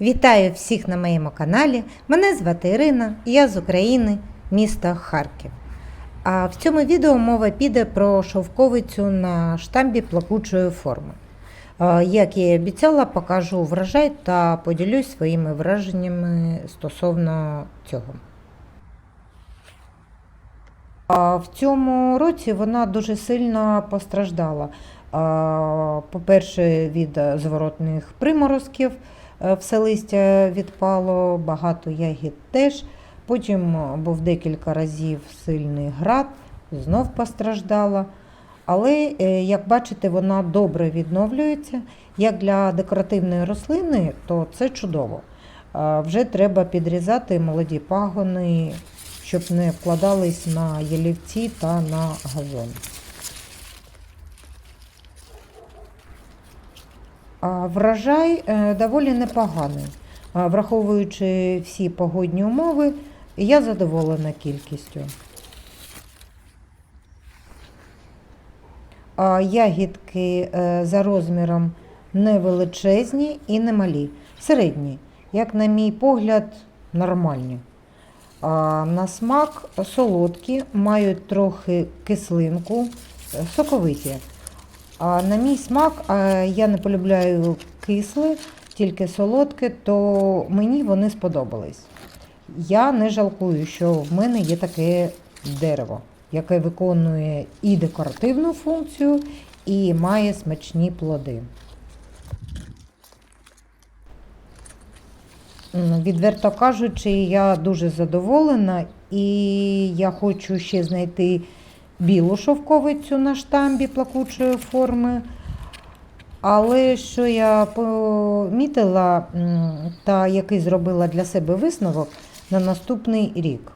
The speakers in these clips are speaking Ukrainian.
Вітаю всіх на моєму каналі. Мене звати Ірина, я з України, місто Харків. А в цьому відео мова піде про шовковицю на штамбі плакучої форми. Як я і обіцяла, покажу врожай та поділюсь своїми враженнями стосовно цього. В цьому році вона дуже сильно постраждала. По-перше, від зворотних приморозків е, все листя відпало, багато ягід теж. Потім був декілька разів сильний град, знов постраждала. Але, е, як бачите, вона добре відновлюється. Як для декоративної рослини, то це чудово. Вже треба підрізати молоді пагони, щоб не вкладались на ялівці та на газон. Врожай е, доволі непоганий. Враховуючи всі погодні умови, я задоволена кількістю. Ягідки е, за розміром не величезні і не малі, середні, як на мій погляд, нормальні. На смак солодкі, мають трохи кислинку, е, соковиті. А на мій смак я не полюбляю кисле, тільки солодке, то мені вони сподобались. Я не жалкую, що в мене є таке дерево, яке виконує і декоративну функцію, і має смачні плоди. Відверто кажучи, я дуже задоволена і я хочу ще знайти білу шовковицю на штамбі плакучої форми. Але що я помітила та який зробила для себе висновок на наступний рік.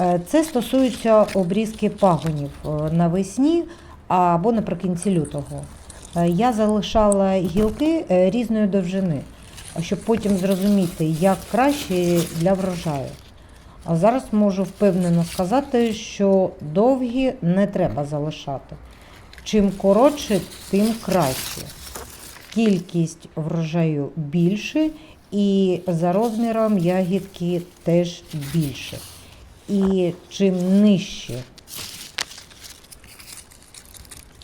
Е, Це стосується обрізки пагонів е, навесні або наприкінці лютого. Е, Я залишала гілки різної довжини, щоб потім зрозуміти, як краще для врожаю. А зараз можу впевнено сказати, що довгі не треба залишати. Чим коротше, тим краще. Кількість врожаю більше, і за розміром ягідки теж більше. І чим нижче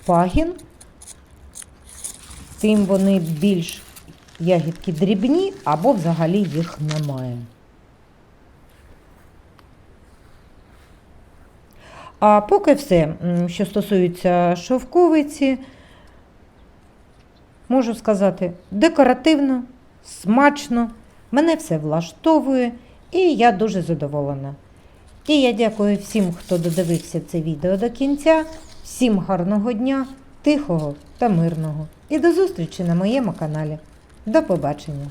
пагін, тим вони більш ягідки дрібні або взагалі їх немає. А поки все, що стосується шовковиці, можу сказати, декоративно, смачно, мене все влаштовує, і я дуже задоволена. І я дякую всім, хто додивився це відео до кінця. Всім гарного дня, тихого та мирного. І до зустрічі на моєму каналі. До побачення!